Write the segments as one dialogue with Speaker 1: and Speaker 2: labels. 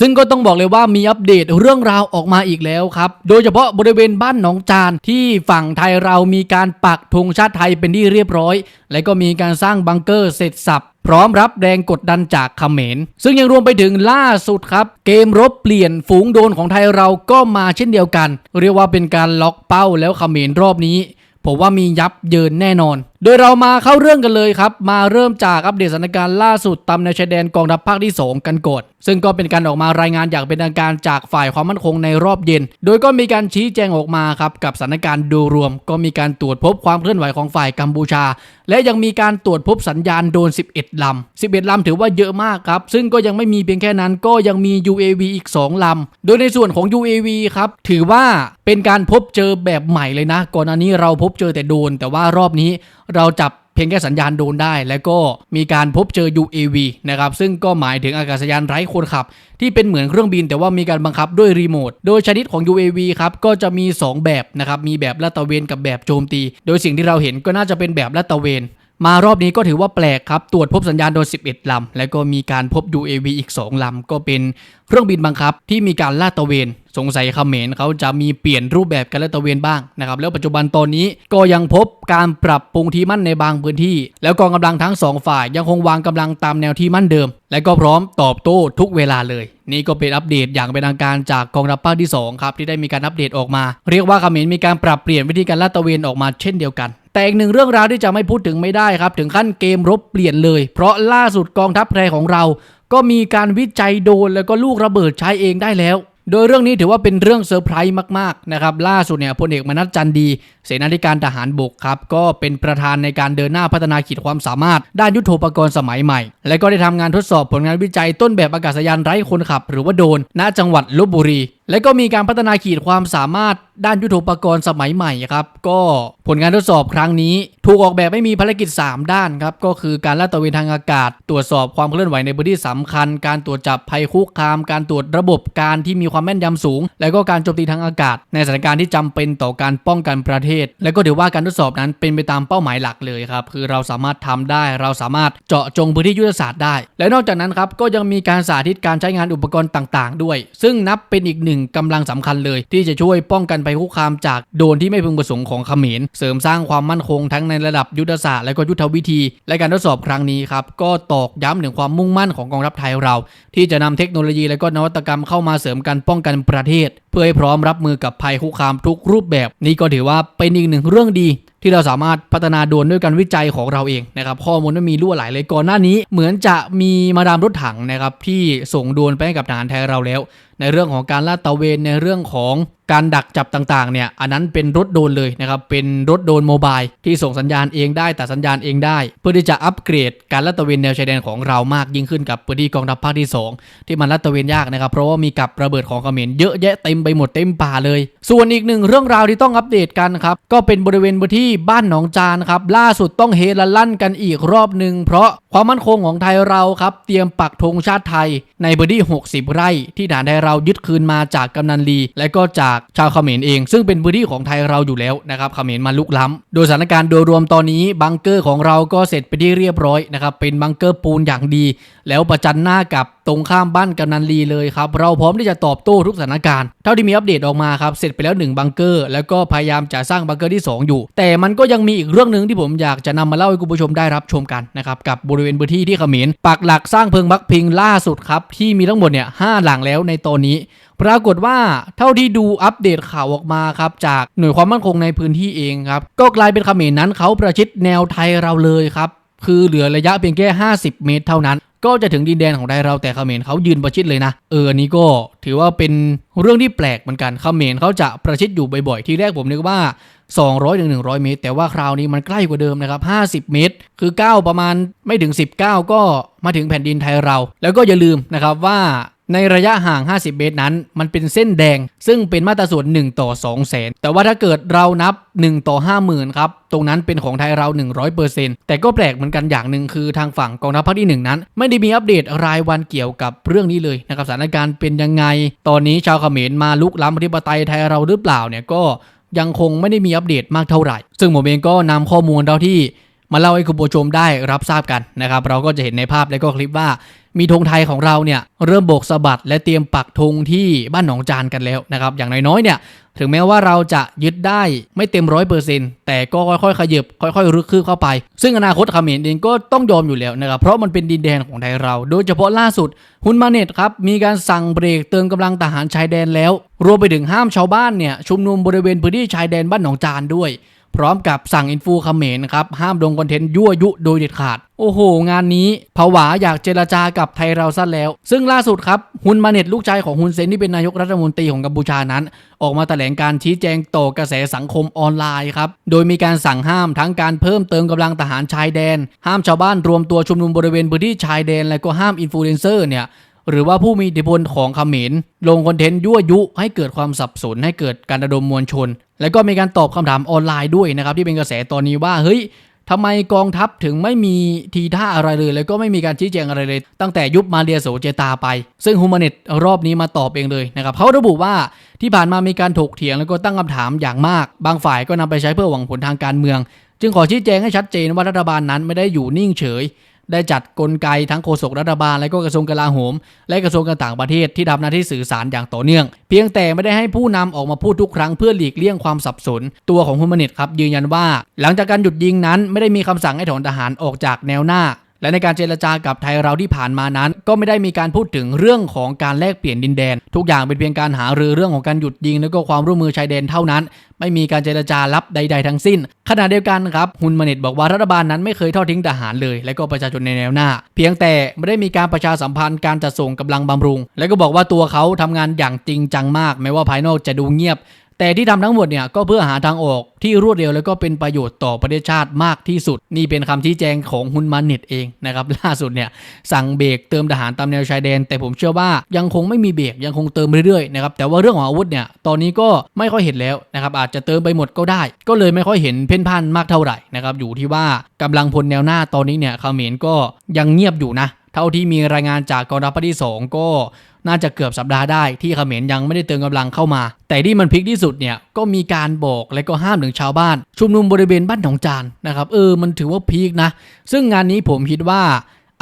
Speaker 1: ซึ่งก็ต้องบอกเลยว่ามีอัปเดตเรื่องราวออกมาอีกแล้วครับ โดยเฉพาะบริเวณบ้านหนองจานที่ฝั่งไทยเรามีการปักธงชาติไทยเป็นที่เรียบร้อย และก็มีการสร้างบังเกอร์เสร็จสับพร้อมรับแรงกดดันจากเขมร ซึ่งยังรวมไปถึงล่าสุดครับ เกมรบเปลี่ยนฝูงโดนของไทยเราก็มาเช่นเดียวกัน เรียกว่าเป็นการล็อกเป้าแล้วเขมรรอบนี้ผมว่ามียับเยินแน่นอน โดยเรามาเข้าเรื่องกันเลยครับ มาเริ่มจากอัปเดตสถานการณ์ล่าสุดตามในวชายแดนกองทัพภาคที่ 2 กันก่อนซึ่งก็เป็นการออกมารายงานอย่างเป็นทางการจากฝ่ายความมั่นคงในรอบเย็น โดยก็มีการชี้แจงออกมาครับกับสถานการณ์โดยรวม ก็มีการตรวจพบความเคลื่อนไหวของฝ่ายกัมพูชา และยังมีการตรวจพบสัญญาณโดรน11 ลำ 11 ลำถือว่าเยอะมากครับซึ่งก็ยังไม่มีเพียงแค่นั้นก็ยังมี UAV อีก 2 ลำ โดยในส่วนของ UAV ครับถือว่าเป็นการพบเจอแบบใหม่เลยนะ ก่อนหน้านี้เราพบเจอแต่โดรนแต่ว่ารอบนี้เราจับเพียงแค่สัญญาณโดนได้ แล้วก็มีการพบเจอ UAV นะครับซึ่งก็หมายถึงอากาศยานไร้คนขับ ที่เป็นเหมือนเครื่องบินแต่ว่ามีการบังคับด้วยรีโมทโดยชนิดของ UAV ครับก็จะมี 2 แบบนะครับมีแบบลาดตระเวนกับแบบโจมตี โดยสิ่งที่เราเห็นก็น่าจะเป็นแบบลาดตระเวนมารอบนี้ก็ถือว่าแปลกครับ ตรวจพบสัญญาณโดย11 ลำ แล้วก็มีการพบ UAV อีก 2 ลำ ก็เป็นเครื่องบินบังคับที่มีการลาดตระเวนสงสัยเขมรเขาจะมีเปลี่ยนรูปแบบการลตะเวนบ้างนะครับแล้วปัจจุบันตอนนี้ก็ยังพบการปรับปรุงที่มั่นในบางพื้นที่ แล้วกองกำลังทั้งสองฝ่ายยังคงวางกำลังตามแนวที่มั่นเดิม และก็พร้อมตอบโต้ทุกเวลาเลย นี่ก็เป็นอัปเดตอย่างเป็นทางการจากกองทัพภาคที่ 2 ครับที่ได้มีการอัปเดตออกมา เรียกว่าเขมรมีการปรับเปลี่ยนวิธีการลาดตระเวนออกมาเช่นเดียวกันแต่อีกหนึ่งเรื่องราวที่จะไม่พูดถึงไม่ได้ครับ ถึงขั้นเกมรบเปลี่ยนเลย เพราะล่าสุดกองทัพแพรของเรา ก็มีการวิจัยโดนแล้วก็ลูกระเบิดใช้เองได้แล้ว โดยเรื่องนี้ถือว่าเป็นเรื่องเซอร์ไพรส์มากๆนะครับล่าสุดเนี่ยพลเอกมนัสจันดี เสนาธิการทหารบกครับก็เป็นประธานในการเดินหน้าพัฒนาขีดความสามารถ ด้านยุทโธปกรณ์สมัยใหม่ และก็ได้ทำงานทดสอบผลงานวิจัยต้นแบบอากาศยานไร้คนขับ หรือว่าโดรนณจังหวัดลบบุรี และก็มีการพัฒนาขีดความสามารถด้านยุทโธปกรณ์สมัยใหม่ครับ ก็ผลงานทดสอบครั้งนี้ ถูกออกแบบให้มีภารกิจ 3 ด้านครับ ก็คือการลาดตระเวนทางอากาศ ตรวจสอบความเคลื่อนไหวในพื้นที่สำคัญ การตรวจจับภัยคุกคาม การตรวจระบบการที่มีความแม่นยำสูง และก็การโจมตีทางอากาศ ในสถานการณ์ที่จำเป็นต่อการป้องกันประเทศ และก็ถือว่าการทดสอบนั้นเป็นไปตามเป้าหมายหลักเลยครับคือเราสามารถทำได้ เราสามารถเจาะจงพื้นที่ยุทธศาสตร์ได้ และนอกจากนั้นครับก็ยังมีการสาธิตการใช้งานอุปกรณ์ต่าง ๆ ด้วย ซึ่งนับเป็นอีกหนึ่งกำลังสำคัญเลย ที่จะช่วยป้องกันภัยคุกคามจากโดรนที่ไม่พึงประสงค์ของเขมร เสริมสร้างความมั่นคงทั้งในระดับยุทธศาสตร์และก็ยุทธวิธี และการทดสอบครั้งนี้ครับก็ตอกย้ำถึงความมุ่งมั่นของกองทัพไทยเรา ที่จะนำเทคโนโลยีและก็นวัตกรรมเข้ามาเสริมการป้องกันประเทศ เพื่อให้พร้อมรับมือกับภัยคุกคามทุกรูปแบบ นี่ก็ถือว่าเป็นอีกหนึ่งเรื่องดีที่เราสามารถพัฒนาโดรนด้วยการวิจัยของเราเองนะครับข้อมูลไม่มีรั่วไหลเลยก่อนหน้านี้ เหมือนจะมีมาดามรถถังนะครับที่ส่งโดรนไปให้กับทหารไทยเราแล้ว ในเรื่องของการลาดตะเวนในเรื่องของการดักจับต่างๆเนี่ยอันนั้นเป็นรถโดนเลยนะครับเป็นรถโดนโมบายที่ส่งสัญญาณเองได้แต่สัญญาณเองได้ เพื่อที่จะอัปเกรดการลาดตะเวนแนวชายแดนของเรามากยิ่งขึ้นกับพื้นที่กองทัพภาคที่ 2 ที่มันลาดตะเวนยากนะครับเพราะว่ามีกับระเบิดของเขมรเยอะแยะเต็มไปหมดเต็มป่าเลย ส่วนอีกหนึ่งเรื่องราวที่ต้องอัปเดตกันครับก็เป็นบริเวณพื้นที่บ้านหนองจานครับล่าสุดต้องเฮละลั่นกันอีกรอบหนึ่งเพราะความมั่นคงของไทยเราครับเตรียมปักธงชาติไทยในพื้นที่ 60 ไร่ที่ฐานไทยเรายึดคืนมาจากกำนันลี และก็จากชาวเขมรเอง ซึ่งเป็นพื้นที่ของไทยเราอยู่แล้วนะครับเขมรมาลุกล้ำ โดยสถานการณ์โดยรวมตอนนี้บังเกอร์ของเราก็เสร็จไปที่เรียบร้อยนะครับเป็นบังเกอร์ปูนอย่างดีแล้วประจันหน้ากับตรงข้ามบ้านกำนันลีเลยครับ เราพร้อมที่จะตอบโต้ทุกสถานการณ์ เท่าที่มีอัปเดตออกมาครับ เสร็จไปแล้ว 1 บังเกอร์ แล้วก็พยายามจะสร้างบังเกอร์ที่ 2 อยู่ แต่มันก็ยังมีอีกเรื่องหนึ่งที่ผมอยากจะนำมาเล่าให้คุณผู้ชมได้รับชมกันนะครับ กับบริเวณพื้นที่ที่เขมรปักหลักสร้างเพิงพักพิงล่าสุดครับ ที่มีทั้งหมดเนี่ยห้าหลังแล้วในตอนนี้ ปรากฏว่าเท่าที่ดูอัปเดตข่าวออกมาครับจากหน่วยความมั่นคงในพื้นที่เองครับก็กลายเป็นเขมรนั้นเขาประชิดแนวไทยเราเลยครับคือเหลือระยะเพียงแค่ 50 เมตรเท่านั้น ก็จะถึงดินแดนของไทยเราแต่เขมรเขายืนประชิดเลยนะ เอออันนี้ก็ถือว่าเป็นเรื่องที่แปลกเหมือนกันเขมรเขาจะประชิดอยู่บ่อยๆ ที่แรกผมนึกว่า 200ถึง100 เมตร แต่ว่าคราวนี้มันใกล้กว่าเดิมนะครับ 50 เมตร คือก้าวประมาณไม่ถึง 19 ก็มาถึงแผ่นดินไทยเรา แล้วก็อย่าลืมนะครับว่า ในระยะห่าง 50 เมตรนั้น มันเป็นเส้นแดง ซึ่งเป็นมาตราส่วน 1 ต่อ2แสนแต่ว่าถ้าเกิดเรานับ 1 ต่อ 50,000ครับ ตรงนั้นเป็นของไทยเรา 100%แต่ก็แปลกเหมือนกันอย่างหนึ่งคือทางฝั่งกองทัพภาคที่ 1 นั้น ไม่ได้มีอัปเดตรายวันเกี่ยวกับเรื่องนี้เลยนะครับสถานการณ์เป็นยังไง ตอนนี้ชาวเขมรมาลุกล้ำอธิปไตยไทยเราหรือเปล่าเนี่ยก็ยังคงไม่ได้มีอัปเดตมากเท่าไหร่ ซึ่งผมเองก็นำข้อมูลเท่าที่มาเล่าให้คุณผู้ชมได้รับทราบกันนะครับ เราก็จะเห็นในภาพและก็คลิปว่า มีธงไทยของเราเนี่ยเริ่มโบกสะบัดและเตรียมปักธงที่บ้านหนองจานกันแล้วนะครับ อย่างน้อยๆเนี่ยถึงแม้ว่าเราจะยึดได้ไม่เต็มร้อยเปอร์เซ็นต์แต่ก็ค่อยๆ ขยับค่อยๆ รึกคืบเข้าไป ซึ่งอนาคตเขมรเองก็ต้องยอมอยู่แล้วนะครับ เพราะมันเป็นดินแดนของไทยเรา โดยเฉพาะล่าสุดฮุนมาเน็ตครับมีการสั่งเบรกเติมกำลังทหารชายแดนแล้ว รวมไปถึงห้ามชาวบ้านเนี่ยชุมนุมบริเวณพื้นที่ชายแดนบ้านหนองจานด้วย พร้อมกับสั่งอินฟูเขมรนะครับ ห้ามลงคอนเทนต์ยั่วยุโดยเด็ดขาด โอ้โห งานนี้ผวาอยากเจรจากับไทยเราซะแล้ว ซึ่งล่าสุดครับ ฮุนมาเน็ตลูกชายของฮุนเซนที่เป็นนายกรัฐมนตรีของกัมพูชานั้น ออกมาแถลงการชี้แจงต่อกระแสสังคมออนไลน์ครับ โดยมีการสั่งห้ามทั้งการเพิ่มเติมกำลังทหารชายแดน ห้ามชาวบ้านรวมตัวชุมนุมบริเวณพื้นที่ชายแดน และก็ห้ามอินฟลูเอนเซอร์เนี่ย หรือว่าผู้มีอิทธิพลของเขมรลงคอนเทนต์ยั่วยุให้เกิดความสับสนให้เกิดการระดมมวลชน แล้วก็มีการตอบคำถามออนไลน์ด้วยนะครับที่เป็นกระแสตอนนี้ว่าเฮ้ยทำไมกองทัพถึงไม่มีทีท่าอะไรเลย แล้วก็ไม่มีการชี้แจงอะไรเลย ตั้งแต่ยุบมาเรียโสเจตาไป ซึ่งฮูมาเน็ตรอบนี้มาตอบเองเลยนะครับเขาระบุว่าที่ผ่านมามีการถกเถียงแล้วก็ตั้งคำถามอย่างมาก บางฝ่ายก็นำไปใช้เพื่อหวังผลทางการเมือง จึงขอชี้แจงให้ชัดเจนว่ารัฐบาลนั้นไม่ได้อยู่นิ่งเฉย ได้จัดกลไกทั้งโฆษกรัฐบาล และก็กระทรวงกลาโหม และกระทรวงการต่างประเทศที่ทำหน้าที่สื่อสารอย่างต่อเนื่อง เพียงแต่ไม่ได้ให้ผู้นำออกมาพูดทุกครั้งเพื่อหลีกเลี่ยงความสับสน ตัวของฮุมานตครับยืนยันว่า หลังจากการหยุดยิงนั้นไม่ได้มีคำสั่งให้ถอนทหารออกจากแนวหน้า และในการเจรจากับไทยเราที่ผ่านมานั้น ก็ไม่ได้มีการพูดถึงเรื่องของการแลกเปลี่ยนดินแดน ทุกอย่างเป็นเพียงการหารือเรื่องของการหยุดยิง และก็ความร่วมมือชายแดนเท่านั้น ไม่มีการเจรจาลับใด ๆ ทั้งสิ้น ขณะเดียวกันครับฮุนมาเน็ตบอกว่ารัฐบาลนั้นไม่เคยทอดทิ้งทหารเลย และก็ประชาชนในแนวหน้า เพียงแต่ไม่ได้มีการประชาสัมพันธ์การจัดส่งกำลังบำรุง และก็บอกว่าตัวเขาทำงานอย่างจริงจังมาก แม้ว่าภายนอกจะดูเงียบ แต่ที่ทำทั้งหมดเนี่ยก็เพื่อหาทางออกที่รวดเร็วแล้วก็เป็นประโยชน์ต่อประเทศชาติมากที่สุด นี่เป็นคำชี้แจงของฮุนมาเน็ตเองนะครับล่าสุดเนี่ยสั่งเบรกเติมทหารตามแนวชายแดน แต่ผมเชื่อว่ายังคงไม่มีเบรกยังคงเติมเรื่อยๆนะครับแต่ว่าเรื่องของอาวุธเนี่ยตอนนี้ก็ไม่ค่อยเห็นแล้วนะครับอาจจะเติมไปหมดก็ได้ ก็เลยไม่ค่อยเห็นเพ่นพ่านมากเท่าไหร่นะครับอยู่ที่ว่ากำลังพลแนวหน้าตอนนี้เนี่ยเขมรก็ยังเงียบอยู่นะเท่าที่มีรายงานจากกองทัพที่ 2 ก็ น่าจะเกือบสัปดาห์ได้ที่เขมรยังไม่ได้เติมกำลังเข้ามา แต่ที่มันพลิกที่สุดเนี่ยก็มีการบอกและก็ห้ามถึงชาวบ้าน ชุมนุมบริเวณบ้านหนองจานนะครับเออมันถือว่าพีคนะ ซึ่งงานนี้ผมคิดว่า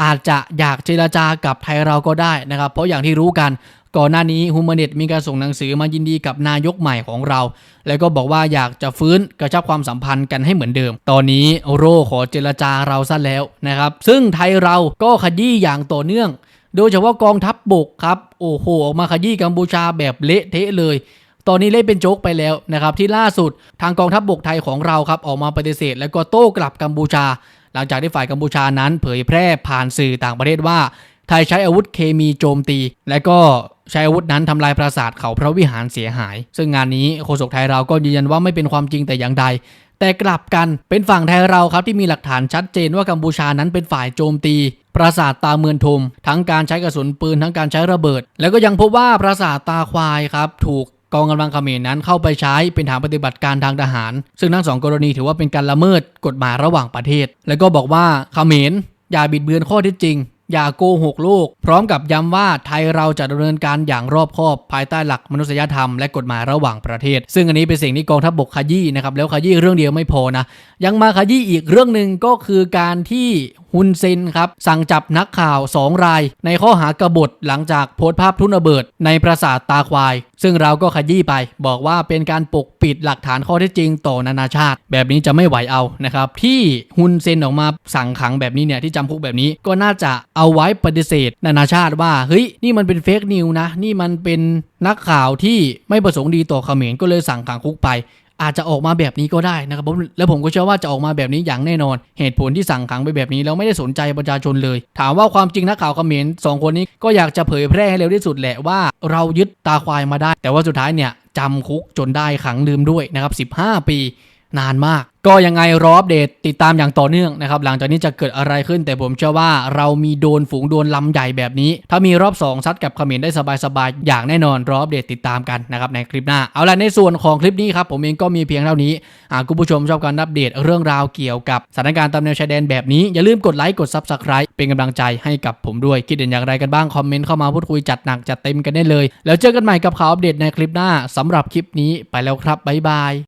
Speaker 1: อาจจะอยากเจราจากับไทยเราก็ได้นะครับ เพราะอย่างที่รู้กันก่อนหน้านี้ฮูมาเนตมีการส่งหนังสือมายินดีกับนายกใหม่ของเรา แล้วก็บอกว่าอยากจะฟื้นกระชับความสัมพันธ์กันให้เหมือนเดิม ตอนนี้โรขอเจรจาเราซะแล้วนะครับ ซึ่งไทยเราก็ขยี้อย่างต่อเนื่อง โดยเฉพาะกองทัพบบกครับ โอ้โหออกมาขยี้กัมพูชาแบบเละเทะเลย ตอนนี้เล่นเป็นโจ๊กไปแล้วนะครับที่ล่าสุดทางกองทัพบบกไทยของเราครับออกมาปฏิเสธ แล้วก็โต้กลับกัมพูชา หลังจากที่ฝ่ายกัมพูชานั้น เผยแพร่ผ่านสื่อต่างประเทศว่า ไทยใช้อาวุธเคมีโจมตี และก็ใช้อาวุธนั้นทำลายปราสาทเขาพระวิหารเสียหาย ซึ่งงานนี้โฆษกไทยเราก็ยืนยันว่าไม่เป็นความจริงแต่อย่างใด แต่กลับกันเป็นฝั่งไทยเราครับที่มีหลักฐานชัดเจนว่ากัมพูชานั้นเป็นฝ่ายโจมตีปราสาทตาเมือนทม ทั้งการใช้กระสุนปืนทั้งการใช้ระเบิด แล้วก็ยังพบว่าปราสาทตาควายครับถูกกองกำลังเขมรนั้นเข้าไปใช้เป็นฐานปฏิบัติการทางทหาร ซึ่งทั้งสองกรณีถือว่าเป็นการละเมิดกฎหมายระหว่างประเทศ แล้วก็บอกว่าเขมรอย่าบิดเบือนข้อเท็จจริง อย่าโกหกโลก พร้อมกับย้ำว่าไทยเราจะดำเนินการอย่างรอบคอบภายใต้หลักมนุษยธรรมและกฎหมายระหว่างประเทศ ซึ่งอันนี้เป็นสิ่งที่กองทัพบกขยี้นะครับแล้วขยี้เรื่องเดียวไม่พอนะยังมาขยี้อีกเรื่องหนึ่งก็คือการที่ ฮุนเซนครับ สั่งจับนักข่าว 2 ราย ในข้อหากบฏหลังจากโพสต์ภาพทุนระเบิด ในปราสาทตาควาย ซึ่งเราก็ขยี้ไป บอกว่าเป็นการปกปิดหลักฐานข้อเท็จจริงต่อนานาชาติ แบบนี้จะไม่ไหวเอานะครับ ที่ฮุนเซนออกมาสั่งขังแบบนี้เนี่ยที่จำคุกแบบนี้ก็น่าจะเอาไว้ปฏิเสธ นานาชาติว่าเฮ้ยนี่มันเป็นเฟกนิวนะนี่มันเป็นนักข่าวที่ไม่ประสงค์ดีต่อเขมรก็เลยสั่งขังคุกไป อาจจะออกมาแบบนี้ก็ได้นะครับผมแล้วผมก็เชื่อว่าจะออกมาแบบนี้อย่างแน่นอน เหตุผลที่สั่งขังไปแบบนี้แล้วไม่ได้สนใจประชาชนเลย ถามว่าความจริงนักข่าวเขมรสองคนนี้ก็อยากจะเผยแพร่ให้เร็วที่สุดแหละว่าเรายึดตาควายมาได้ แต่ว่าสุดท้ายเนี่ยจำคุกจนได้ขังลืมด้วยนะครับ15 ปี นานมาก ก็ยังไงรออัปเดตติดตามอย่างต่อเนื่องนะครับหลังจากนี้จะเกิดอะไรขึ้น แต่ผมเชื่อว่าเรามีโดนฝูงโดนลำใหญ่แบบนี้ ถ้ามีรอบ 2 ซัดกับเขมรได้สบายๆ อย่างแน่นอนรออัปเดตติดตามกันนะครับในคลิปหน้า เอาล่ะในส่วนของคลิปนี้ครับผมเองก็มีเพียงเท่านี้หากคุณผู้ชมชอบการอัปเดตเรื่องราวเกี่ยวกับสถานการณ์ตามแนวชายแดนแบบนี้อย่าลืมกดไลค์กด Subscribe เป็นกำลังใจให้กับผมด้วยคิดเห็นอย่างไรกันบ้างคอมเมนต์เข้ามาพูดคุยจัดหนักจัดเต็มกันได้เลย แล้วเจอกันใหม่กับข่าวอัปเดตในคลิปหน้าสำหรับคลิปนี้ไปแล้วครับบ๊ายบาย